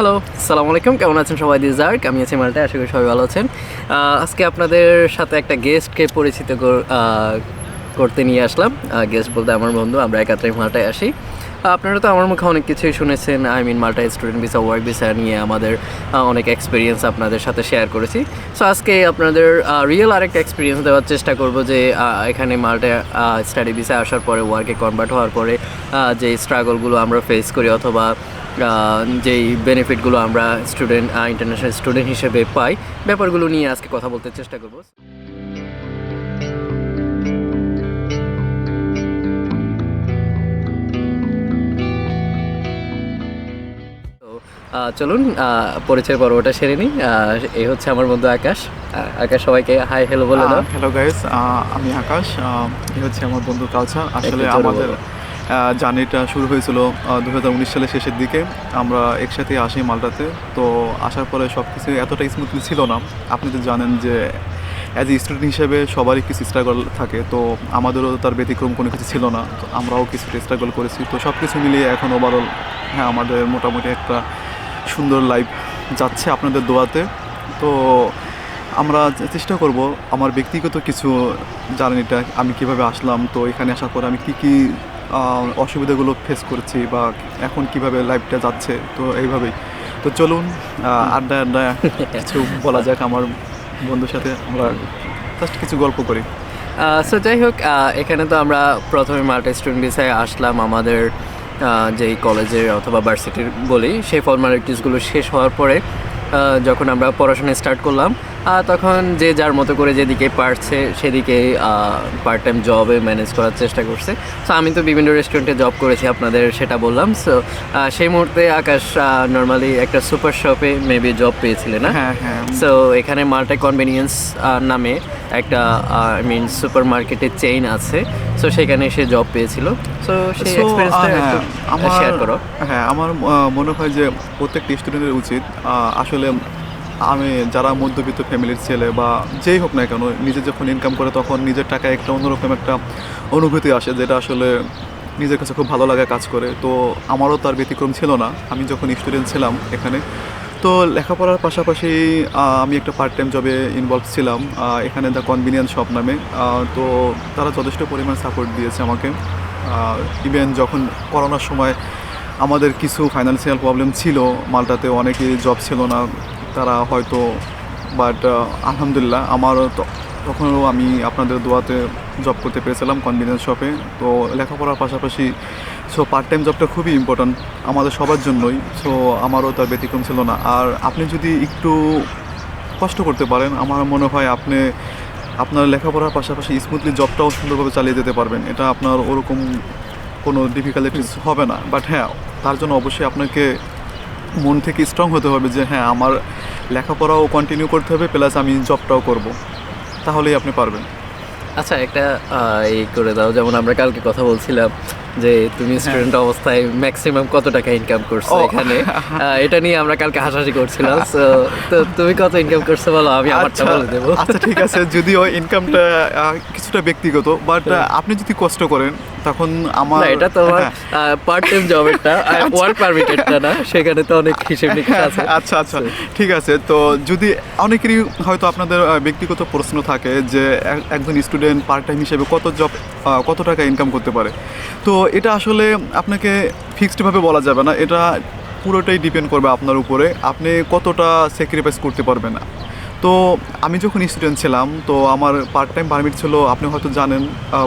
Hello সালামু আলাইকুম কেমন আছেন সবাই? দিজার্ক আমি আছি মাল্টায়, আশা করি সবাই ভালো আছেন। আজকে আপনাদের সাথে একটা গেস্টকে পরিচিত করতে নিয়ে আসলাম। গেস্ট বলতে আমার বন্ধু, আমরা একাত্রে মাল্টায় আসি। আপনারা তো আমার মুখে অনেক কিছুই শুনেছেন I mean Malta student visa work visa নিয়ে আমাদের অনেক এক্সপিরিয়েন্স আপনাদের সাথে শেয়ার করেছি। সো আজকে আপনাদের রিয়েল আরেকটা এক্সপিরিয়েন্স দেওয়ার চেষ্টা করব যে এখানে মাল্টা স্টাডি ভিসা আসার পরে ওয়ার্কে কনভার্ট হওয়ার পরে যে স্ট্রাগলগুলো আমরা ফেস করি অথবা যেই বেনিফিটগুলো আমরা স্টুডেন্ট ইন্টারন্যাশনাল স্টুডেন্ট হিসেবে পাই ব্যাপারগুলো নিয়ে আজকে কথা বলতে চেষ্টা করব। চলুন পরিচয় পর্বটা সেরে নিই। এই হচ্ছে আমার বন্ধু আকাশ। আকাশ সবাইকে হাই হ্যালো বলে দাও। হ্যালো গাইস আমি আকাশ। এই হচ্ছে আমার বন্ধু কালচার। আসলে আমাদের। জার্নিটা শুরু হয়েছিল দু হাজার উনিশ সালের শেষের দিকে। আমরা একসাথে আসি মালটাতে তো আসার পরে সব কিছু এতটা স্মুথলি ছিল না। আপনি তো জানেন যে অ্যাজ এ স্টুডেন্ট হিসেবে সবারই কিছু স্ট্রাগল থাকে। তো আমাদেরও তার ব্যতিক্রম কোনো কিছু ছিল না। তো আমরাও কিছু স্ট্রাগল করেছি। তো সব কিছু মিলিয়ে এখন ওভারঅল হ্যাঁ আমাদের মোটামুটি একটা সুন্দর লাইফ যাচ্ছে আপনাদের দোয়াতে। তো আমরা চেষ্টা করব আমার ব্যক্তিগত কিছু জার্নিটা, আমি কীভাবে আসলাম, তো এখানে আসার পর আমি কি কি অসুবিধাগুলো ফেস করছি বা এখন কীভাবে লাইফটা যাচ্ছে, তো এইভাবেই। তো চলুন আড্ডা আড্ডা কিছু বলা যাক আমার বন্ধুর সাথে। আমরা জাস্ট কিছু গল্প করি। সো যাই হোক এখানে তো আমরা প্রথমে মাল্টা স্টুডেন্ট আসলাম। আমাদের যেই কলেজের অথবা ভার্সিটির বলি, সেই ফর্মালিটিসগুলো শেষ হওয়ার পরে যখন আমরা পড়াশোনা স্টার্ট করলাম তখন যে যার মতো করে যেদিকে পারছে সেদিকে পার্ট টাইম জবে ম্যানেজ করার চেষ্টা করছে। সো আমি তো বিভিন্ন রেস্টুরেন্টে জব করেছি আপনাদের সেটা বললাম। সো সেই মুহূর্তে আকাশ নর্মালি একটা সুপার শপে মেবি জব পেয়েছিলেন না? হ্যাঁ হ্যাঁ। সো এখানে মাল্টা কনভেনিয়েন্স নামে একটা আই মিন সুপার মার্কেটের চেইন আছে। সো সেখানে সে জব পেয়েছিল। সো সেই এক্সপিরিয়েন্সটা শেয়ার করো। হ্যাঁ আমার মনে হয় যে প্রত্যেকটা স্টুডেন্টের উচিত আসলে আমি যারা মধ্যবিত্ত ফ্যামিলির ছেলে বা যেই হোক না কেন নিজে যখন ইনকাম করে তখন নিজের টাকায় একটা অন্যরকম একটা অনুভূতি আসে যেটা আসলে নিজের কাছে খুব ভালো লাগা কাজ করে। তো আমারও তার ব্যতিক্রম ছিল না। আমি যখন স্টুডেন্ট ছিলাম এখানে তো লেখাপড়ার পাশাপাশি আমি একটা পার্ট টাইম জবে ইনভলভ ছিলাম এখানে দ্য কনভিনিয়েন্স শপ নামে। তো তারা যথেষ্ট পরিমাণ সাপোর্ট দিয়েছে আমাকে। ইভেন যখন করোনার সময় আমাদের কিছু ফাইন্যান্সিয়াল প্রবলেম ছিল, মালটাতে অনেকেই জব ছিল না, তারা হয়তো বাট আলহামদুলিল্লাহ, আমারও তো- তখনও আমি আপনাদের দোয়াতে জব করতে পেরেছিলাম কনভিনিয়েন্স শপে তো লেখাপড়ার পাশাপাশি সো পার্ট টাইম জবটা খুবই ইম্পর্ট্যান্ট আমাদের সবার জন্যই। সো আমারও তার ব্যতিক্রম ছিল না। আর আপনি যদি একটু কষ্ট করতে পারেন, আমার মনে হয় আপনি, আপনার লেখাপড়ার পাশাপাশি স্মুথলি জবটাও সুন্দরভাবে চালিয়ে যেতে পারবেন। এটা আপনার ওরকম কোনো ডিফিকাল্টিস হবে না। বাট হ্যাঁ তার জন্য অবশ্যই আপনাকে মন থেকে স্ট্রং হতে হবে যে হ্যাঁ আমার লেখাপড়াও কন্টিনিউ করতে হবে প্লাস আমি জবটাও করব। তাহলেই আপনি পারবেন। আচ্ছা একটা এই করে দাও যেমন আমরা কালকে কথা বলছিলাম যে তুমি স্টুডেন্ট অবস্থায় ম্যাক্সিমাম কত টাকা ইনকাম করছ এখানে? এটা নিয়ে আমরা কালকে হাসাহাসি করছিলাম তো তুমি কত ইনকাম করছ বলো আমি আমারটা আচ্ছা বলে দেবো। আচ্ছা ঠিক আছে যদিও ইনকামটা কিছুটা ব্যক্তিগত বাট আপনি যদি কষ্ট করেন তখন আমার এটা তোমার হ্যাঁ, পার্ট টাইম জবেরটা ওয়ার্ক পারমিটেডটা না সেখানে তো অনেক হিসেব নিকেশ আছে। আচ্ছা আচ্ছা ঠিক আছে তো যদি অনেকেরই হয়তো আপনাদের ব্যক্তিগত প্রশ্ন থাকে যে একজন স্টুডেন্ট পার্ট টাইম হিসেবে কত জব কত টাকা ইনকাম করতে পারে? তো এটা আসলে আপনাকে ফিক্সডভাবে বলা যাবে না। এটা পুরোটাই ডিপেন্ড করবে আপনার উপরে। আপনি কতটা স্যাক্রিফাইস করতে পারবেন। না তো আমি যখন স্টুডেন্ট ছিলাম তো আমার পার্ট টাইম পারমিট ছিল আপনি হয়তো জানেন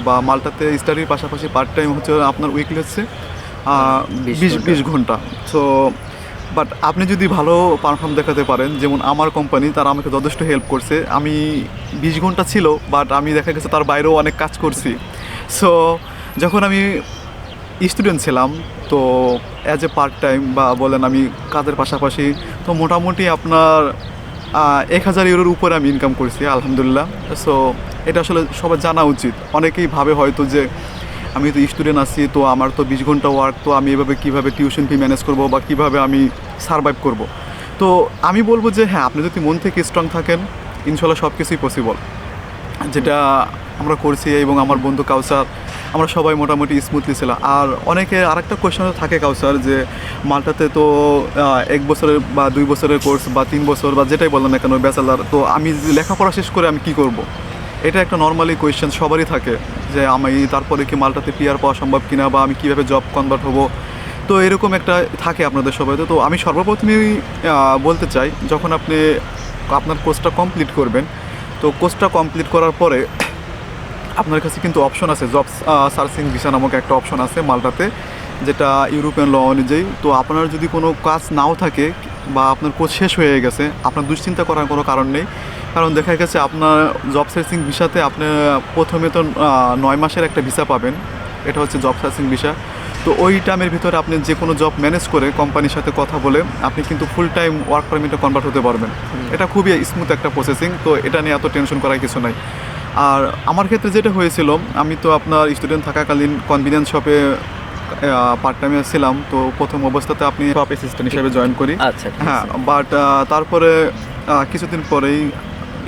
বা মালটাতে স্টাডির পাশাপাশি পার্ট টাইম হচ্ছে আপনার উইকলি হচ্ছে বিশ বিশ ঘণ্টা। সো বাট আপনি যদি ভালো পারফর্ম দেখাতে পারেন যেমন আমার কোম্পানি তারা আমাকে যথেষ্ট হেল্প করছে। আমি বিশ ঘণ্টা ছিল বাট আমি দেখা গেছে তার বাইরেও অনেক কাজ করছি। সো যখন আমি স্টুডেন্ট ছিলাম, তো অ্যাজ এ পার্ট টাইম বা বলেন আমি কাজের পাশাপাশি, তো মোটামুটি আপনার এক হাজার ইউরোর উপরে আমি ইনকাম করছি, আলহামদুলিল্লাহ। সো এটা আসলে সবার জানা উচিত। অনেকেই ভাবে হয়তো যে, আমি তো স্টুডেন্ট আছি, তো আমার তো বিশ ঘণ্টা ওয়ার্ক তো আমি এভাবে কীভাবে টিউশন ফি ম্যানেজ করব বা কীভাবে আমি সারভাইভ করব? তো আমি বলব যে হ্যাঁ আপনি যদি মন থেকে স্ট্রং থাকেন, ইনশাল্লাহ সব কিছুই পসিবল যেটা আমরা করছি এবং আমার বন্ধু কাউসার, আমরা সবাই মোটামুটি স্মুথলি ছিলাম আর অনেকে, আরেকটা কোয়েশ্চন থাকে কাউসার যে, মালটাতে তো এক বছরের বা দুই বছরের কোর্স বা তিন বছর বা যেটাই বললাম না কেন ব্যাচেলার তো আমি লেখাপড়া শেষ করে আমি কি করব। এটা একটা নর্মালি কোয়েশ্চেন সবারই থাকে যে, আমি তারপরে কি মালটাতে পিয়ার পাওয়া সম্ভব কিনা বা আমি কীভাবে জব কনভার্ট হব? তো এরকম একটা থাকে আপনাদের সবাই। তো আমি সর্বপ্রথমেই বলতে চাই, যখন আপনি আপনার কোর্সটা কমপ্লিট করবেন, তো কোর্সটা কমপ্লিট করার পরে আপনার কাছে কিন্তু অপশন আছে। জব সার্চিং ভিসা নামক একটা অপশন আছে মালটাতে যেটা ইউরোপিয়ান ল অনুযায়ী। তো আপনার যদি কোনো কাজ নাও থাকে বা আপনার কোর্স শেষ হয়ে গেছে আপনার দুশ্চিন্তা করার কোনো কারণ নেই। কারণ দেখা গেছে আপনার জব সার্চিং ভিসাতে আপনি প্রথমে তো নয় মাসের একটা ভিসা পাবেন। এটা হচ্ছে জব সার্চিং ভিসা তো ওই টাইমের ভিতরে আপনি যে কোনো জব ম্যানেজ করে কোম্পানির সাথে কথা বলে আপনি কিন্তু ফুল টাইম ওয়ার্ক পারমিটে কনভার্ট হতে পারবেন। এটা খুবই স্মুথ একটা প্রসেসিং তো এটা নিয়ে এত টেনশন করার কিছু নাই। আর আমার ক্ষেত্রে যেটা হয়েছিল আমি তো আপনার স্টুডেন্ট থাকাকালীন কনভিনিয়েন্স শপে পার্ট টাইমে ছিলাম। তো প্রথম অবস্থাতে আপনি শপ অ্যাসিস্ট্যান্ট হিসেবে জয়েন করি। আচ্ছা হ্যাঁ বাট তারপরে কিছুদিন পরেই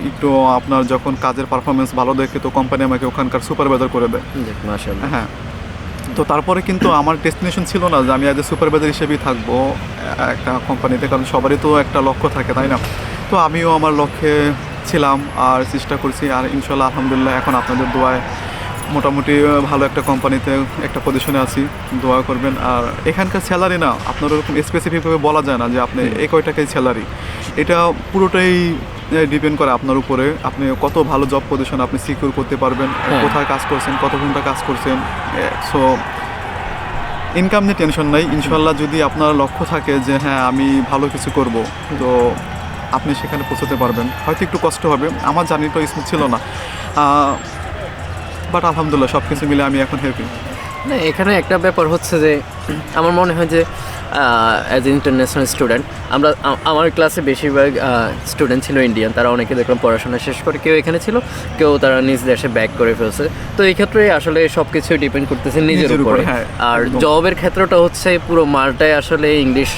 একটু আপনার যখন কাজের পারফরমেন্স ভালো দেখে তো কোম্পানি আমাকে ওখানকার সুপারভাইজার করে দেয়। হ্যাঁ তো তারপরে কিন্তু আমার ডেস্টিনেশন ছিল না যে আমি অ্যাজ এ সুপারভাইজার হিসেবেই থাকব একটা কোম্পানিতে কারণ সবারই তো একটা লক্ষ্য থাকে তাই না? তো আমিও আমার লক্ষ্যে ছিলাম আর চেষ্টা করছি আর ইনশাল্লাহ আলহামদুলিল্লাহ এখন আপনাদের দোয়ায় মোটামুটি ভালো একটা কোম্পানিতে একটা পজিশনে আছি। দোয়া করবেন। আর এখানকার স্যালারি না আপনার ওরকম স্পেসিফিকভাবে বলা যায় না যে আপনি এই কয় টাকাই স্যালারি এটা পুরোটাই ডিপেন্ড করে আপনার উপরে। আপনি কত ভালো জব পজিশন আপনি সিকিউর করতে পারবেন হ্যাঁ। কোথায় কাজ করছেন কত ঘণ্টা কাজ করছেন সো ইনকাম নিয়ে টেনশন নাই। ইনশাল্লাহ যদি আপনার লক্ষ্য থাকে যে হ্যাঁ আমি ভালো কিছু করব তো আপনি সেখানে পৌঁছতে পারবেন। হয়তো একটু কষ্ট হবে, আমার জানি তো স্মুথ ছিল না। বাট আলহামদুলিল্লাহ সব কিছু মিলে আমি এখন হ্যাপি না, এখানে একটা ব্যাপার হচ্ছে যে আমার মনে হয় যে অ্যাজ ইন্টারন্যাশনাল স্টুডেন্ট আমরা আমার ক্লাসে বেশিরভাগ স্টুডেন্ট ছিল ইন্ডিয়ান তারা অনেকে দেখলাম পড়াশোনা শেষ করে কেউ এখানে ছিল কেউ তারা নিজ দেশে ব্যাক করে ফেলছে। তো এই ক্ষেত্রে আসলে সব কিছু ডিপেন্ড করতেছে নিজের উপরে, হ্যাঁ, আর জবের ক্ষেত্রটা হচ্ছে পুরো মালটাই আসলে ইংলিশ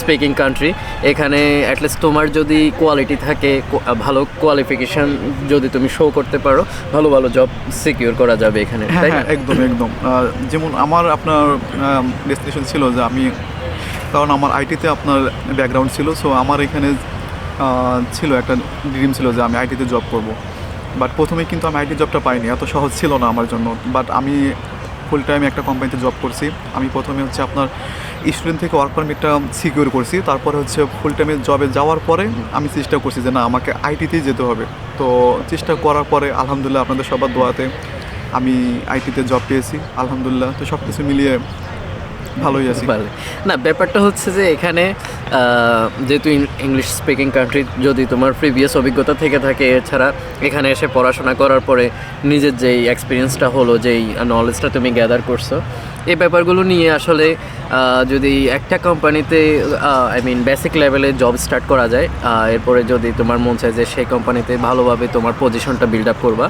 স্পিকিং কান্ট্রি এখানে অ্যাটলিস্ট তোমার যদি কোয়ালিটি থাকে ভালো কোয়ালিফিকেশন যদি তুমি শো করতে পারো ভালো ভালো জব সিকিউর করা যাবে এখানে হ্যাঁ হ্যাঁ একদম একদম। যেমন আমার আপনার ডেস্টিনেশন ছিল যে আমি, কারণ আমার আইটিতে আপনার ব্যাকগ্রাউন্ড ছিল সো আমার এখানে ছিল একটা ড্রিম ছিল যে আমি আইটিতে জব করব। বাট প্রথমে কিন্তু আমি আইটি জবটা পাইনি, এত সহজ ছিল না আমার জন্য। বাট আমি ফুল টাইম একটা কোম্পানিতে জব করছি। আমি প্রথমে হচ্ছে আপনার স্টুডেন্ট থেকে ওয়ার্ক পারমিটটা সিকিউর করছি। তারপরে হচ্ছে ফুল টাইমে জবে যাওয়ার পরে আমি চেষ্টা করছি যে না, আমাকে আইটিতেই যেতে হবে। তো চেষ্টা করার পরে আলহামদুলিল্লাহ আপনাদের সবার দোয়াতে আমি আইটিতে জব পেয়েছি, আলহামদুলিল্লাহ। তো সব কিছু মিলিয়ে ভালোই আছি ভালো। না, ব্যাপারটা হচ্ছে যে এখানে যেহেতু ইংলিশ স্পিকিং কান্ট্রি যদি তোমার প্রিভিয়াস অভিজ্ঞতা থেকে থাকে, এছাড়া এখানে এসে পড়াশোনা করার পরে নিজের যেই এক্সপিরিয়েন্সটা হলো, যেই নলেজটা তুমি গ্যাদার করছ এই ব্যাপারগুলো নিয়ে আসলে যদি একটা কোম্পানিতে আই মিন বেসিক লেভেলে জব স্টার্ট করা যায় এরপরে যদি তোমার মন চায় যে সেই কোম্পানিতে ভালোভাবে তোমার পজিশনটা বিল্ড আপ করবা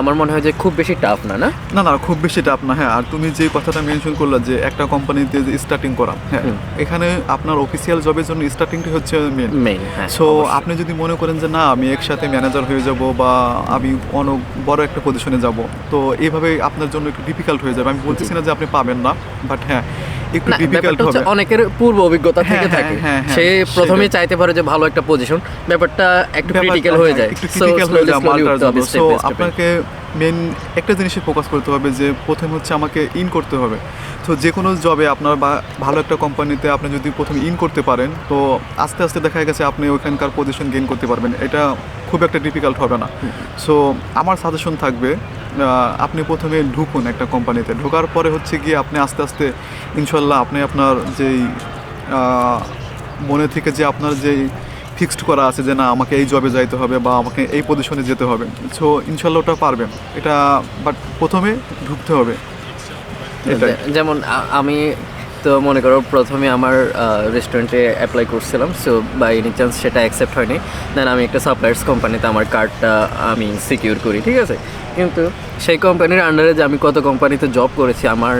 আমার মনে হয় যে খুব বেশি টাফ না না? না না খুব বেশি টাফ না হ্যাঁ আর তুমি যে কথাটা মেনশন করলে যে একটা কোম্পানিতে যে স্টার্টিং করা হ্যাঁ এখানে আপনার অফিসিয়াল জবের জন্য স্টার্টিংটি হচ্ছে মেন মেইন হ্যাঁ সো আপনি যদি মনে করেন যে না আমি একসাথে ম্যানেজার হয়ে যাব বা আমি অনেক বড় একটা পজিশনে যাব তো এইভাবে আপনার জন্য একটু ডিফিকাল্ট হয়ে যাবে। আমি বলতেছি না যে আপনি পাবেন না বাট হ্যাঁ একটু ডিফিকাল্ট হবে। অনেকের পূর্ব অভিজ্ঞতা হ্যাঁ, থেকে হ্যাঁ, থাকে। হ্যাঁ, হ্যাঁ, সে প্রথমে চাইতে পারে যে ভালো একটা পজিশন ব্যাপারটা একটু ক্রিটিক্যাল হয়ে হ্যাঁ, যায়। হয়ে সো আপনাকে মেন একটা জিনিসে ফোকাস করতে হবে যে প্রথমে হচ্ছে আমাকে ইন করতে হবে। তো যে কোনো জবে আপনার বা ভালো একটা কোম্পানিতে আপনি যদি প্রথমে ইন করতে পারেন, তো আস্তে আস্তে দেখা গেছে আপনি ওইখানকার পজিশন গেইন করতে পারবেন। এটা খুব একটা ডিফিকাল্ট হবে না। সো আমার সাজেশন থাকবে আপনি প্রথমে ঢুকুন একটা কোম্পানিতে ঢোকার পরে হচ্ছে গিয়ে আপনি আস্তে আস্তে ইনশাল্লাহ আপনি আপনার যেই মনে থেকে যে আপনার যেই ফিক্সড করা আছে যে না, আমাকে এই জবে যাইতে হবে বা আমাকে এই পজিশনে যেতে হবে। সো ইনশাল্লাহ ওটা পারবেন এটা বাট প্রথমে ঢুকতে হবে। যেমন আমি তো মনে করো প্রথমে আমার রেস্টুরেন্টে অ্যাপ্লাই করছিলাম সো বাই এনি চান্স সেটা অ্যাকসেপ্ট হয়নি। দেন আমি একটা সাপ্লায়ার্স কোম্পানিতে আমার কার্ডটা আমি সিকিউর করি, ঠিক আছে? কিন্তু সেই কোম্পানির আন্ডারে যে আমি কত কোম্পানিতে জব করেছি আমার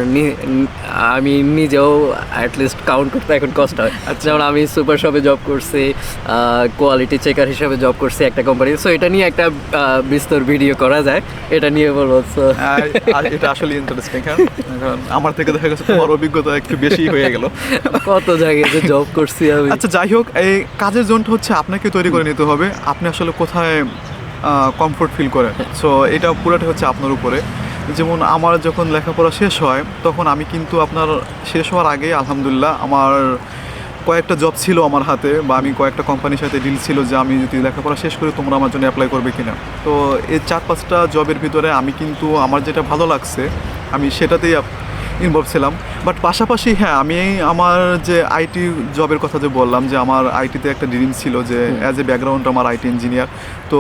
আমি নিজেও অ্যাটলিস্ট কাউন্ট করতে এখন কষ্ট হয়। যেমন আমি সুপার শপে জব করছি কোয়ালিটি চেকার হিসাবে জব করছি একটা কোম্পানি সো এটা নিয়ে একটা বিস্তর ভিডিও করা যায়। এটা নিয়ে বলব এটা আসলে ইন্টারেস্টিং কারণ আমার থেকে দেখা গেছে তোমার অভিজ্ঞতা একটু বেশি হয়ে গেল। কত জায়গায় যে জব করছি আমি। আচ্ছা যাই হোক এই কাজের জোনটা হচ্ছে আপনাকে তৈরি করে নিতে হবে। আপনি আসলে কোথায় কমফোর্ট ফিল করেন সো এটা পুরোটা হচ্ছে আপনার উপরে। যেমন আমার যখন লেখাপড়া শেষ হয়, তখন আমি কিন্তু আপনার শেষ হওয়ার আগে আলহামদুলিল্লাহ আমার কয়েকটা জব ছিল আমার হাতে বা আমি কয়েকটা কোম্পানির সাথে ডিল ছিল যে আমি যদি লেখাপড়া শেষ করি, তোমরা আমার জন্য অ্যাপ্লাই করবে কিনা। তো, এই চার পাঁচটা জবের ভিতরে আমি কিন্তু আমার যেটা ভালো লাগছে, আমি সেটাতেই ইনভলভ ছিলাম। বাট পাশাপাশি হ্যাঁ আমি আমার যে আইটি জবের কথা যে বললাম যে আমার আইটিতে একটা ড্রিম ছিল যে অ্যাজ এ ব্যাকগ্রাউন্ড আমার আইটি ইঞ্জিনিয়ার তো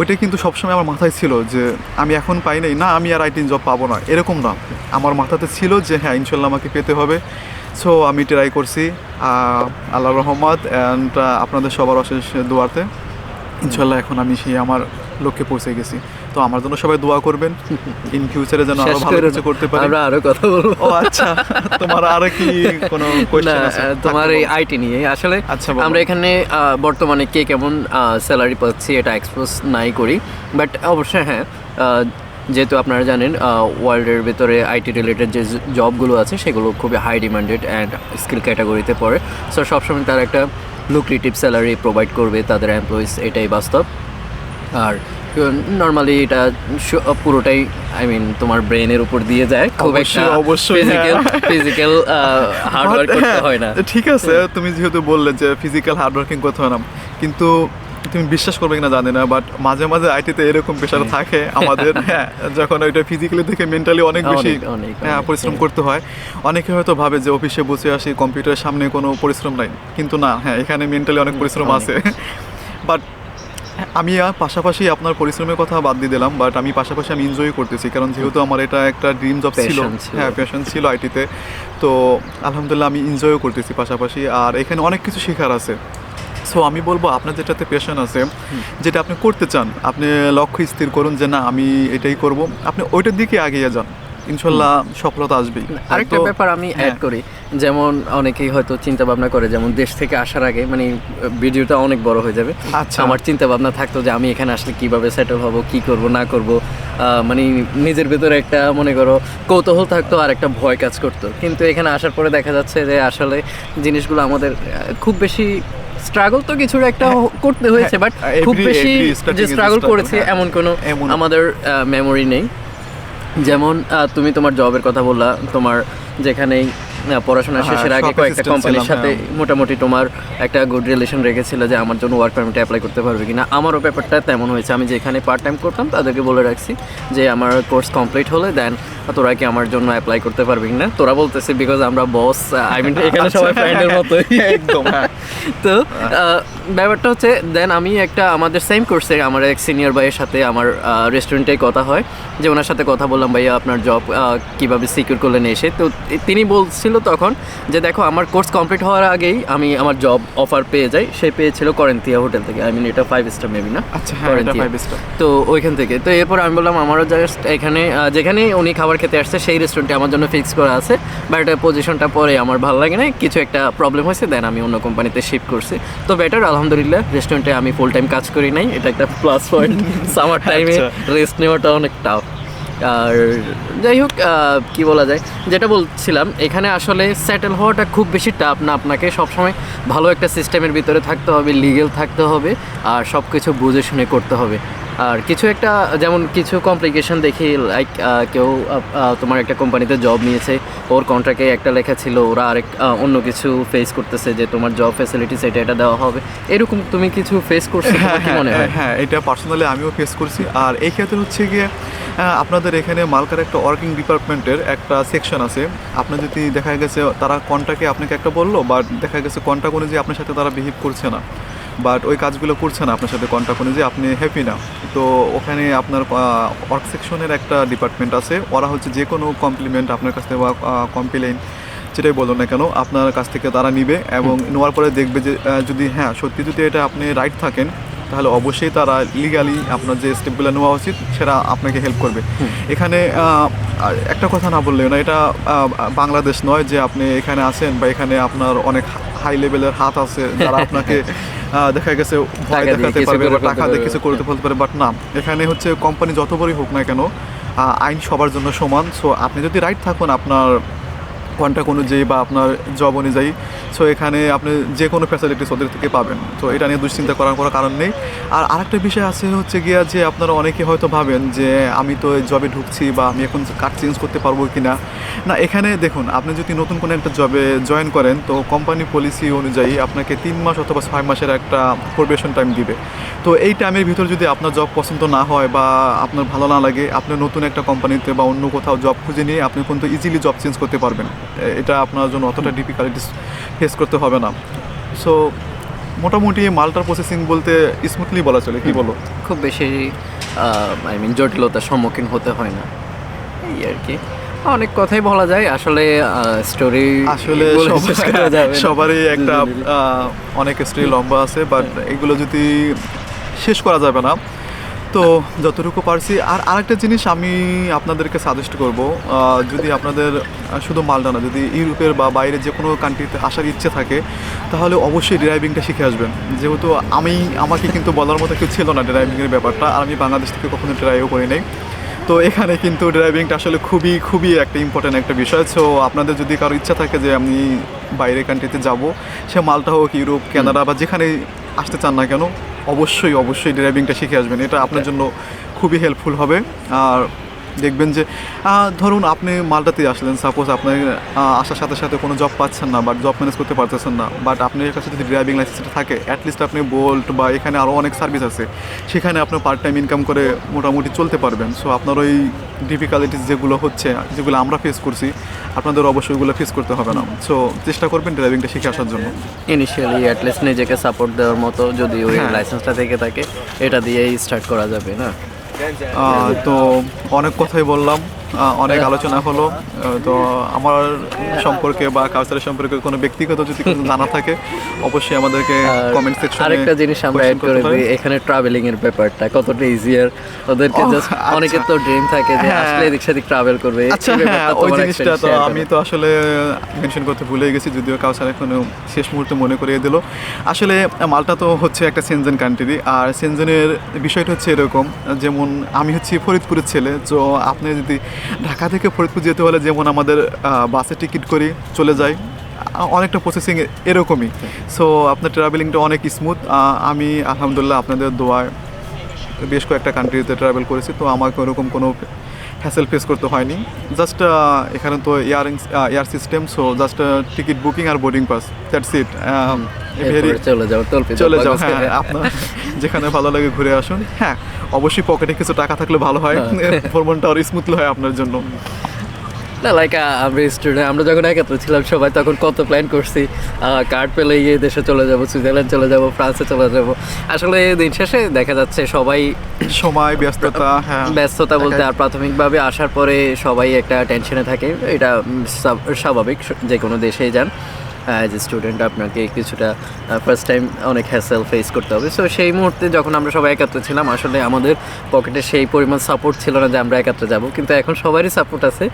ওইটা কিন্তু সবসময় আমার মাথায় ছিল যে আমি এখন পাই নাই না আমি আর আইটি জব পাবো না। এরকম না। আমার মাথাতে ছিল যে হ্যাঁ ইনশাল্লাহ আমাকে পেতে হবে। সো আমি ট্রাই করছি আল্লাহ রহমত অ্যান্ড আপনাদের সবার অশেষ দোয়াতে। ইনশাল্লাহ এখন আমি সেই আমার লক্ষ্যে পৌঁছে গেছি। তো আমার জন্য সবাই দোয়া করবেন। ইন ফিউচারে যেন আরও ভালো কিছু করতে পারি। আমরা আরও কথা বলব। ও আচ্ছা। তোমার আর কি কোনো না কোয়েশ্চেন আছে? তোমার এই আইটি নিয়ে। আসলে আচ্ছা, আমরা এখানে বর্তমানে কে কেমন স্যালারি পাচ্ছি এটা এক্সপোজ নাই করি। বাট অবশ্যই হ্যাঁ যেহেতু আপনারা জানেন ওয়ার্ল্ডের ভেতরে আইটি রিলেটেড যে জবগুলো আছে সেগুলো খুবই হাই ডিমান্ডেড অ্যান্ড স্কিল ক্যাটাগরিতে পড়ে। সো সবসময় তারা একটা লুক্রেটিভ স্যালারি প্রোভাইড করবে তাদের এমপ্লয়িজ এটাই বাস্তব। আর নর্মালি এটা পুরোটাই আই মিন তোমার ব্রেনের উপর দিয়ে যায়। খুব একটা অবশ্যই, ফিজিক্যাল। ফিজিক্যাল হার্ড ওয়ার্ক করতে হ্যাঁ, হয় না। ঠিক আছে তুমি যেহেতু বললে যে ফিজিক্যাল হার্ড ওয়ার্কিং করতে হয় না কিন্তু তুমি বিশ্বাস করবে কিনা জানি না বাট মাঝে মাঝে আইটিতে এরকম প্রেশার থাকে আমাদের হ্যাঁ যখন ওইটা ফিজিক্যালি থেকে মেন্টালি অনেক বেশি হ্যাঁ পরিশ্রম হ্যাঁ। করতে হয়। অনেকে হয়তো ভাবে যে অফিসে বসে আসি কম্পিউটারের সামনে কোনো পরিশ্রম নাই কিন্তু না হ্যাঁ এখানে মেন্টালি অনেক পরিশ্রম আছে। বাট আমি পাশাপাশি আপনার পরিশ্রমের কথা বাদ দিয়ে দিলাম বাট আমি পাশাপাশি আমি এনজয় করতেছি কারণ যেহেতু আমার এটা একটা ড্রিম জব ছিল। ছিল। হ্যাঁ প্যাশন ছিল আইটিতে তো আলহামদুলিল্লাহ আমি এনজয়ও করতেছি পাশাপাশি আর এখানে অনেক কিছু শেখার আছে। সো আমি বলব আপনার যেটাতে প্যাশন আছে যেটা আপনি করতে চান আপনি লক্ষ্য স্থির করুন যে না আমি এটাই করব। আপনি ওইটার দিকে এগিয়ে যান। ইনশাল্লাহ সফলতা আসবেই আরেকটা ব্যাপার আমি হ্যাঁ। অ্যাড করি যেমন অনেকেই হয়তো চিন্তা ভাবনা করে যেমন দেশ থেকে আসার আগে মানে ভিডিওটা অনেক বড় হয়ে যাবে আচ্ছা। আমার চিন্তা ভাবনা থাকতো যে আমি এখানে আসলে কীভাবে সেটেল হব কি করব না করব মানে নিজের ভেতরে একটা মনে করো কৌতূহল থাকতো আর একটা ভয় কাজ করতো কিন্তু এখানে আসার পরে দেখা যাচ্ছে যে আসলে জিনিসগুলো আমাদের খুব বেশি স্ট্রাগল তো কিছুর একটা করতে হয়েছে বাট হ্যাঁ, খুব বেশি যে স্ট্রাগল করেছে হ্যাঁ। এমন কোনো আমাদের মেমোরি নেই যেমন তুমি তোমার জবের কথা বললা তোমার যেখানেই পড়াশোনা হ্যাঁ, শেষের আগে কয়েকটা কোম্পানির সাথে হ্যাঁ। মোটামুটি তোমার একটা গুড রিলেশন রেখেছিল যে আমার জন্য ওয়ার্ক পারমিটে অ্যাপ্লাই করতে পারবে কিনা। আমারও ব্যাপারটা তেমন হয়েছে। আমি যেখানে পার্ট টাইম করতাম তাদেরকে বলে রাখছি যে আমার কোর্স কমপ্লিট হলে দেন তোরা কি আমার জন্য অ্যাপ্লাই করতে পারবি কিনা? তোরা বলতেছে বিকজ আমরা বস আই মিন এখানে সবাই ফ্রেন্ডের মতোই। একদম হ্যাঁ। তো ব্যাপারটা হচ্ছে দেন আমি একটা আমাদের সেম কোর্সে আমার এক সিনিয়র ভাইয়ের সাথে আমার রেস্টুরেন্টে কথা হয় যে ওনার সাথে কথা বললাম ভাইয়া আপনার জব কীভাবে সিকিউর করলেন এসে? তো তিনি বলছিল তখন যে দেখো আমার কোর্স কমপ্লিট হওয়ার আগেই আমি আমার জব অফার পেয়ে যাই। সে পেয়েছিল করেন্তিয়া হোটেল থেকে। আই মিন এটা ফাইভ স্টার মেবি না? আচ্ছা হ্যাঁ এটা Corinthia। তো ওইখান থেকে। তো এরপর আমি বললাম আমারও জাস্ট এখানে যেখানে উনি খাবার খেতে আসছে সেই রেস্টুরেন্টে আমার জন্য ফিক্স করা আছে। বাট এটা পজিশনটা পরে আমার ভালো লাগে না কিছু একটা প্রবলেম হয়েছে দেন আমি অন্য কোম্পানিতে শিফট করছি। তো বেটার আলহামদুলিল্লাহ রেস্টুরেন্টে আমি ফুল টাইম কাজ করি নাই। এটা একটা প্লাস পয়েন্ট সামার টাইমে। রেস্ট নেওয়াটা অনেক টাফ আর যাই হোক কী বলা যায়, যেটা বলছিলাম, এখানে আসলে সেটেল হওয়াটা খুব বেশি টাফ না। আপনাকে সবসময় ভালো একটা সিস্টেমের ভিতরে থাকতে হবে লিগেল থাকতে হবে, আর সব কিছু বুঝে শুনে করতে হবে। আর কিছু একটা যেমন কিছু কমপ্লিকেশন দেখি লাইক কেউ তোমার একটা কোম্পানিতে জব নিয়েছে ওর কন্ট্রাক্টে একটা লেখা ছিল ওরা আরেক অন্য কিছু ফেস করতেছে যে তোমার জব ফ্যাসিলিটিস এটা এটা দেওয়া হবে। এরকম তুমি কিছু ফেস করছ হ্যাঁ কি মনে হ্যাঁ? হয় হ্যাঁ এটা পার্সোনালি আমিও ফেস করছি। আর এই ক্ষেত্রে হচ্ছে গিয়ে আপনাদের এখানে মালকার একটা ওয়ার্কিং ডিপার্টমেন্টের একটা সেকশন আছে। আপনার যদি দেখা গেছে তারা কন্ট্রাক্টে আপনাকে একটা বলল বা দেখা গেছে কন্ট্রাক্ট অনুযায়ী আপনার সাথে তারা বিহেভ করছে না। বাট ওই কাজগুলো করছে না আপনার সাথে কন্ট্যাক্ট করে যে আপনি হ্যাপি না। তো ওখানে আপনার ওয়ার্ক সেকশনের একটা ডিপার্টমেন্ট আছে। ওরা হচ্ছে যে কোনো কমপ্লিমেন্ট আপনার কাছ থেকে বা কমপ্লেন সেটাই বলুন না কেন আপনার কাছ থেকে তারা নিবে এবং নেওয়ার পরে দেখবে যে যদি হ্যাঁ সত্যি যদি এটা আপনি রাইট থাকেন তাহলে অবশ্যই তারা লিগালি আপনার যে স্টেপগুলো নেওয়া উচিত সেটা আপনাকে হেল্প করবে। এখানে একটা কথা না বললেও না এটা বাংলাদেশ নয় যে আপনি এখানে আছেন বা এখানে আপনার অনেক হাই লেভেলের হাত আছে যারা আপনাকে দেখা গেছে ভয় দেখাতে পারবে বা টাকা দিয়ে কিছু করতে ফেলতে পারে বাট না। এখানে হচ্ছে কোম্পানি যত বড়ই হোক না কেন আইন সবার জন্য সমান। সো আপনি যদি রাইট থাকুন আপনার কন্ট্যাক্ট অনুযায়ী বা আপনার জব অনুযায়ী সো এখানে আপনি যে কোনো ফ্যাসিলিটিস ওদের থেকে পাবেন। তো এটা নিয়ে দুশ্চিন্তা করার কোনো কারণ নেই। আর আরেকটা বিষয় আছে হচ্ছে গিয়া যে আপনারা অনেকে হয়তো ভাবেন যে আমি তো জবে ঢুকছি বা আমি এখন কার্ড চেঞ্জ করতে পারব কি না না এখানে দেখুন, আপনি যদি নতুন কোনো একটা জবে জয়েন করেন, তো কোম্পানি পলিসি অনুযায়ী আপনাকে তিন মাস অথবা ছয় মাসের একটা প্রবেশন টাইম দিবে। তো এই টাইমের ভিতর যদি আপনার জব পছন্দ না হয় বা আপনার ভালো না লাগে, আপনি নতুন একটা কোম্পানিতে বা অন্য কোথাও জব খুঁজে নিয়ে আপনি কিন্তু ইজিলি জব চেঞ্জ করতে পারবেন। এটা আপনার জন্য অতটা ডিফিকাল্টিস ফেস করতে হবে না। সো মোটামুটি মালটার প্রসেসিং বলতে স্মুথলি বলা চলে কি বলো? খুব বেশি আই মিন জটিলতার সম্মুখীন হতে হয় না। এই আর কি। অনেক কথাই বলা যায় আসলে স্টোরি আসলে সবারই একটা অনেক স্টোরি লম্বা আছে বাট এগুলো যদি শেষ করা যাবে না তো যতটুকু পারছি আর আরেকটা জিনিস আমি আপনাদেরকে সাজেস্ট করব যদি আপনাদের শুধু মালটা না যদি ইউরোপের বা বাইরে যে কোনো কান্ট্রিতে আসার ইচ্ছে থাকে তাহলে অবশ্যই ড্রাইভিংটা শিখে আসবেন। যেহেতু আমি আমাকে কিন্তু বলার মতো কেউ ছিল না ড্রাইভিংয়ের ব্যাপারটা আর আমি বাংলাদেশ থেকে কখনো ট্রাইও করি নাই। তো এখানে কিন্তু ড্রাইভিংটা আসলে খুবই খুবই একটা ইম্পর্ট্যান্ট একটা বিষয়। সো আপনাদের যদি কারও ইচ্ছা থাকে যে আমি বাইরে কান্ট্রিতে যাব সে মালটা হোক ইউরোপ কানাডা বা যেখানে আসতে চান না কেন অবশ্যই অবশ্যই ড্রাইভিংটা শিখে আসবেন। এটা আপনার জন্য খুবই হেল্পফুল হবে। আর দেখবেন যে ধরুন আপনি মালটাতে আসলেন সাপোজ আপনার আসার সাথে সাথে কোনো জব পাচ্ছেন না বাট জব ম্যানেজ করতে পারতেছেন না বাট আপনার কাছে যদি ড্রাইভিং লাইসেন্সটা থাকে অ্যাটলিস্ট আপনি বোল্ট বা এখানে আরও অনেক সার্ভিস আছে সেখানে আপনি পার্ট টাইম ইনকাম করে মোটামুটি চলতে পারবেন। সো আপনার ওই ডিফিকাল্টিস যেগুলো হচ্ছে যেগুলো আমরা ফেস করছি আপনাদের অবশ্যই ওগুলো ফেস করতে হবে না। সো চেষ্টা করবেন ড্রাইভিংটা শিখে আসার জন্য। ইনিশিয়ালি অ্যাটলিস্ট নিজেকে সাপোর্ট দেওয়ার মতো যদি ওই হ্যাঁ। লাইসেন্সটা থেকে থাকে এটা দিয়েই স্টার্ট করা যাবে না? তো অনেক কথাই বললাম। অনেক আলোচনা হলো তো আমার সম্পর্কে বা কালচারের সম্পর্কে কোনো ব্যক্তিগত যদি কিছু জানা থাকে অবশ্যই আমাদেরকে কমেন্ট সেকশনে আরেকটা জিনিস আমরা অ্যাড করে দিই এখানে ট্রাভেলিং এর ব্যাপারটা কতটা ইজিয়ার ওদেরকে জাস্ট আচ্ছা। অনেকের তো ড্রিম থাকে যে হ্যাঁ। আসলে এদিক সেদিক ট্রাভেল করবে আচ্ছা হ্যাঁ ওই জিনিসটা তো আমি তো আসলে মেনশন করতে ভুলে গেছি যদিও কাউসার এখনও শেষ মুহূর্তে মনে করিয়ে দিল আসলে মালটা তো হচ্ছে একটা সেনজেন কান্ট্রি আর সেনজেনের বিষয়টা হচ্ছে এরকম যেমন আমি হচ্ছি ফরিদপুরের ছেলে তো আপনি যদি ঢাকা থেকে ফরিদপুর যেতে হলে যেমন আমাদের বাসে টিকিট করি চলে যাই অনেকটা প্রসেসিং এরকমই। সো আপনার ট্রাভেলিংটা অনেক স্মুথ আমি আলহামদুলিল্লাহ আপনাদের দোয়ায় বেশ কয়েকটা কান্ট্রিতে ট্রাভেল করেছি তো আমাকে ওরকম কোনো হ্যাসেল ফেস করতে হয়নি। জাস্ট এখানে তো air air system so just ticket booking R boarding pass that's it very চলে যাও চলে যাও হ্যাঁ আপনার যেখানে ভালো লাগে ঘুরে আসুন। হ্যাঁ অবশ্যই পকেটে কিছু টাকা থাকলে ভালো হয়। ভ্রমণটা আরও স্মুথলি হয় আপনার জন্য। না লাইক আমরা স্টুডেন্ট আমরা যখন একত্র ছিলাম সবাই তখন কত প্ল্যান করছি। কার্ড পেলে গিয়ে দেশে চলে যাব সুইজারল্যান্ড চলে যাব ফ্রান্সে চলে যাব। আসলে দিন শেষে দেখা যাচ্ছে সবাই সময় ব্যস্ততা হ্যাঁ। ব্যস্ততা বলতে আর প্রাথমিকভাবে আসার পরে সবাই একটা টেনশনে থাকে। এটা স্বাভাবিক যে কোনো দেশেই যান। অ্যাজ এ স্টুডেন্ট আপনাকে কিছুটা ফার্স্ট টাইম অনেক হ্যাসেল ফেস করতে হবে। সো সেই মুহূর্তে যখন আমরা সবাই একাত্র ছিলাম আসলে আমাদের পকেটে সেই পরিমাণ সাপোর্ট ছিল না যে আমরা একাত্র যাব। কিন্তু এখন সবারই সাপোর্ট আছে।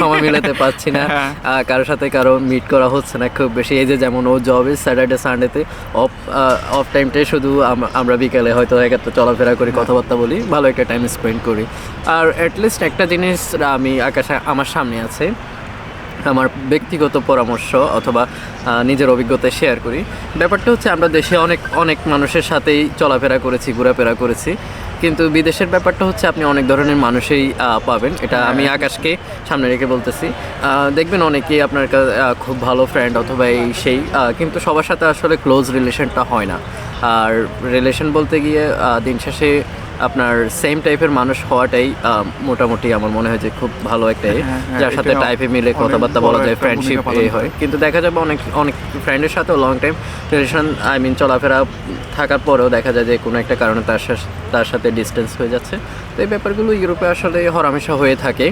সময় মিলাতে পারছি না। হ্যাঁ। কারোর সাথে কারও মিট করা হচ্ছে না খুব বেশি। এই যে যেমন ও জবে স্যাটারডে সানডেতে অফ অফ টাইমটাই শুধু আমরা বিকালে হয়তো একাত্র চলাফেরা করি কথাবার্তা বলি ভালো একটা টাইম স্পেন্ড করি। আর অ্যাটলিস্ট একটা জিনিস আমি আকাশে আমার সামনে আছে। আমার ব্যক্তিগত পরামর্শ অথবা নিজের অভিজ্ঞতা শেয়ার করি। ব্যাপারটা হচ্ছে আমরা দেশে অনেক অনেক মানুষের সাথেই চলাফেরা করেছি ঘোরাফেরা করেছি। কিন্তু বিদেশের ব্যাপারটা হচ্ছে আপনি অনেক ধরনের মানুষই পাবেন। এটা আমি আকাশকে সামনে রেখে বলতেছি। দেখবেন অনেকেই আপনার খুব ভালো ফ্রেন্ড অথবা এই সেই কিন্তু সবার সাথে আসলে ক্লোজ রিলেশনটা হয় না। আর রিলেশন বলতে গিয়ে দিন শেষে আপনার সেম টাইপের মানুষ হওয়াটাই মোটামুটি আমার মনে হয় যে খুব ভালো একটা হ্যাঁ, হ্যাঁ, যার সাথে টাইপে মিলে কথাবার্তা বলা যায় ফ্রেন্ডশিপ এ হয়। কিন্তু দেখা যাবে অনেক অনেক ফ্রেন্ডের সাথেও long time relation I mean চলাফেরা থাকার পরেও দেখা যায় যে কোনো একটা কারণে তার সাথে তার সাথে ডিস্টেন্স হয়ে যাচ্ছে। তো এই ব্যাপারগুলো ইউরোপে আসলে হরামেশা হয়ে থাকে।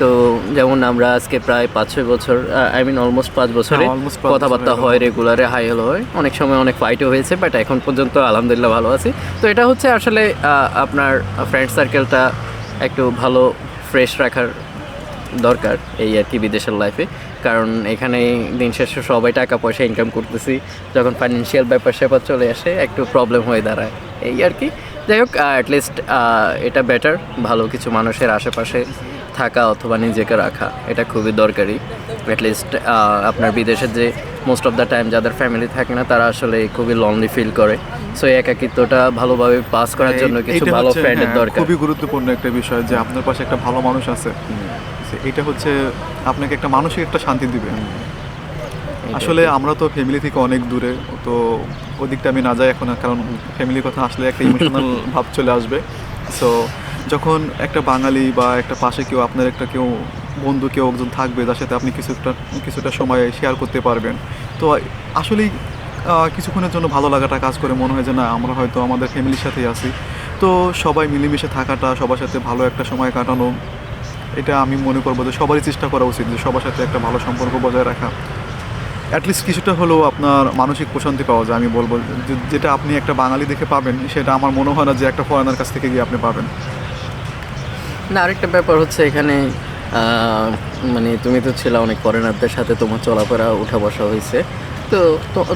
তো যেমন আমরা আজকে প্রায় পাঁচ ছয় বছর আই মিন অলমোস্ট পাঁচ বছরে হ্যাঁ, কথাবার্তা হয় রেগুলারে হাই হ্যালো হয়। অনেক সময় অনেক ফাইটও হয়েছে বাট এখন পর্যন্ত আলহামদুলিল্লাহ ভালো আছি। তো এটা হচ্ছে আসলে আপনার ফ্রেন্ড সার্কেলটা একটু ভালো ফ্রেশ রাখার দরকার এই আর কি বিদেশের লাইফে কারণ এখানে দিন শেষে সবাই টাকা পয়সা ইনকাম করতেছি। যখন ফাইন্যান্সিয়াল ব্যাপার স্যাপার চলে আসে একটু প্রবলেম হয়ে দাঁড়ায়। এই আর কি। যাই হোক অ্যাটলিস্ট এটা বেটার ভালো কিছু মানুষের আশেপাশে থাকা অথবা নিজেকে রাখা এটা খুবই দরকারি। অ্যাটলিস্ট আপনার বিদেশের যে মোস্ট অফ দ্য টাইম যাদের ফ্যামিলি থাকে না তারা আসলে খুবই লনলি ফিল করে। সো একাকিত্বটা ভালোভাবে পাস করার জন্য কিছু ভালো ফ্রেন্ডের হ্যাঁ, দরকার। খুবই গুরুত্বপূর্ণ একটা বিষয় যে আপনার পাশে একটা ভালো মানুষ আছে। এটা হচ্ছে আপনাকে একটা মানসিক একটা শান্তি দিবে। আসলে আমরা তো ফ্যামিলি থেকে অনেক দূরে তো ওদিকটা আমি না যাই এখন কারণ ফ্যামিলির কথা আসলে একটা ইমোশনাল ভাব চলে আসবে। সো যখন একটা বাঙালি বা একটা পাশে কেউ আপনার একটা কেউ বন্ধু, কেউ একজন থাকবে যার সাথে আপনি কিছুটা কিছুটা সময় শেয়ার করতে পারবেন। তো আসলেই কিছুক্ষণের জন্য ভালো লাগাটা কাজ করে মনে হয় যে, না, আমরা হয়তো আমাদের ফ্যামিলির সাথেই আছি। তো সবাই মিলেমিশে থাকাটা, সবার সাথে ভালো একটা সময় কাটানো, এটা আমি মনে করব যে সবারই চেষ্টা করা উচিত যে সবার সাথে একটা ভালো সম্পর্ক বজায় রাখা। অ্যাটলিস্ট কিছুটা হলেও আপনার মানসিক প্রশান্তি পাওয়া যায়, আমি বলব। যেটা আপনি একটা বাঙালি দেখে পাবেন, সেটা আমার মনে হয় না যে একটা ফরেনার কাছ থেকে গিয়ে আপনি পাবেন। না, আরেকটা ব্যাপার হচ্ছে এখানে মানে তুমি তো ছিলা অনেক ফরেনারদের সাথে তোমার চলাফেরা উঠা বসা হয়েছে। তো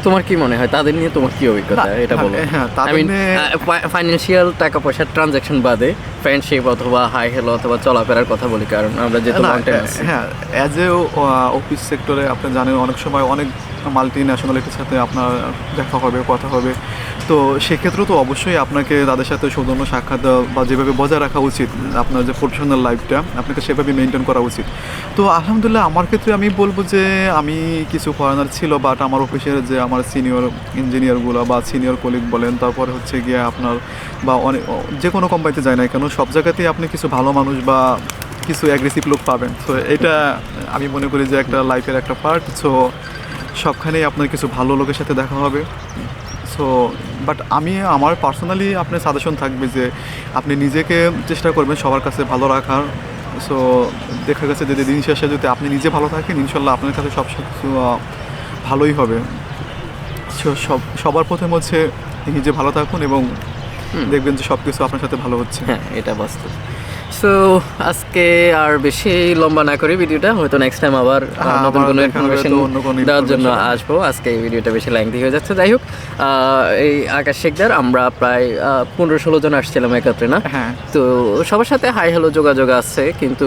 তোমার কি মনে হয়? তাদের নিয়ে তোমার কি অভিজ্ঞতা? এটা বলো। হ্যাঁ, নিয়ে- ফাইন্যান্সিয়াল টাকা পয়সার ট্রানজাকশন বাদে ফ্রেন্ডশিপ অথবা হাই হেলো অথবা চলাফেরার কথা বলি কারণ আমরা যেহেতু হ্যাঁ অ্যাজ এ অফিস সেক্টরে আপনি জানেন অনেক সময় অনেক মাল্টি ন্যাশনালিটির সাথে আপনার দেখা হবে কথা হবে। তো সেক্ষেত্রেও তো অবশ্যই আপনাকে তাদের সাথে সৌজন্য সাক্ষাৎ বা যেভাবে বজায় রাখা উচিত আপনার যে প্রফেশনাল লাইফটা আপনাকে সেভাবে মেনটেন করা উচিত। তো আলহামদুলিল্লাহ, আমার ক্ষেত্রে আমি বলব যে আমি কিছু ফরেনার ছিল বাট আমার অফিসের যে আমার সিনিয়র ইঞ্জিনিয়ারগুলো বা সিনিয়র কলিগ বলেন, তারপরে হচ্ছে গিয়ে আপনার বা অনেক যে কোনো কোম্পানিতে যায় না কেন, সব জায়গাতেই আপনি কিছু ভালো মানুষ বা কিছু অ্যাগ্রেসিভ লোক পাবেন। সো এটা আমি মনে করি যে একটা লাইফের একটা পার্ট সো সবখানেই আপনার কিছু ভালো লোকের সাথে দেখা হবে। সো বাট আমি, আমার পার্সোনালি আপনার সাজেশন থাকবে যে আপনি নিজেকে চেষ্টা করবেন সবার কাছে ভালো রাখার। সো দেখা গেছে যে দিন শেষে যদি আপনি নিজে ভালো থাকেন ইনশাল্লাহ আপনার কাছে সব কিছু ভালোই হবে। সব সবার প্রথম হচ্ছে নিজে ভালো থাকুন এবং দেখবেন যে সব কিছু আপনার সাথে ভালো হচ্ছে। হ্যাঁ এটা বাস্তব। সো আজকে আর বেশি লম্বা না করে ভিডিওটা হয়তো নেক্সট টাইম আবার হ্যাঁ, নতুন কোনো ইনফরমেশন দেওয়ার জন্য আসব। আজকে এই ভিডিওটা বেশি লেংথি হয়ে যাচ্ছে। যাই হোক এই আকাশ শেখদার আমরা প্রায় পনেরো ষোলো জন আসছিলাম একত্রে না? হ্যাঁ। তো সবার সাথে হাই হ্যালো যোগাযোগ আছে কিন্তু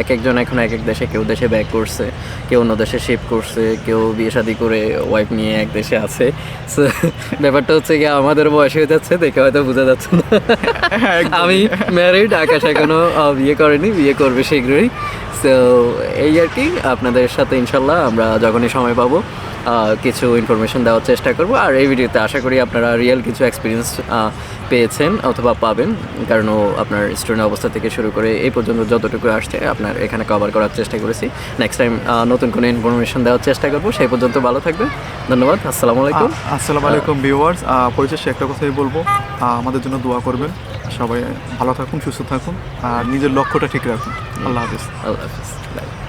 এক একজন এখন এক এক দেশে কেউ দেশে ব্যাক করছে কেউ অন্য দেশে শিফট করছে কেউ বিয়ে শাদি করে ওয়াইফ নিয়ে এক দেশে আছে। So, ব্যাপারটা হচ্ছে কি আমাদের বয়স হয়ে যাচ্ছে দেখে হয়তো বোঝা যাচ্ছে না। হ্যাঁ, আমি ম্যারিড আকাশ এখনও আহ, বিয়ে করেনি বিয়ে করবে শীঘ্রই। সো এই আর কি আপনাদের সাথে ইনশাল্লাহ আমরা যখনই সময় পাবো কিছু ইনফরমেশন দেওয়ার চেষ্টা করব। আর এই ভিডিওতে আশা করি আপনারা রিয়েল কিছু এক্সপিরিয়েন্স পেয়েছেন অথবা পাবেন। কারণ ও আপনার স্টুডেন্ট অবস্থা থেকে শুরু করে এই পর্যন্ত যতটুকু আসছে আপনার এখানে কভার করার চেষ্টা করেছি। নেক্সট টাইম নতুন কোনো ইনফরমেশন দেওয়ার চেষ্টা করব। সেই পর্যন্ত ভালো থাকবেন। ধন্যবাদ। আসসালামু আলাইকুম। আসসালামু আলাইকুম ভিউয়ার্স পরিশেষে একটা কথাই বলব। আমাদের জন্য দোয়া করবেন। সবাই ভালো থাকুন সুস্থ থাকুন আর নিজের লক্ষ্যটা ঠিক রাখুন। আল্লাহ হাফিজ। আল্লাহ হাফিজ.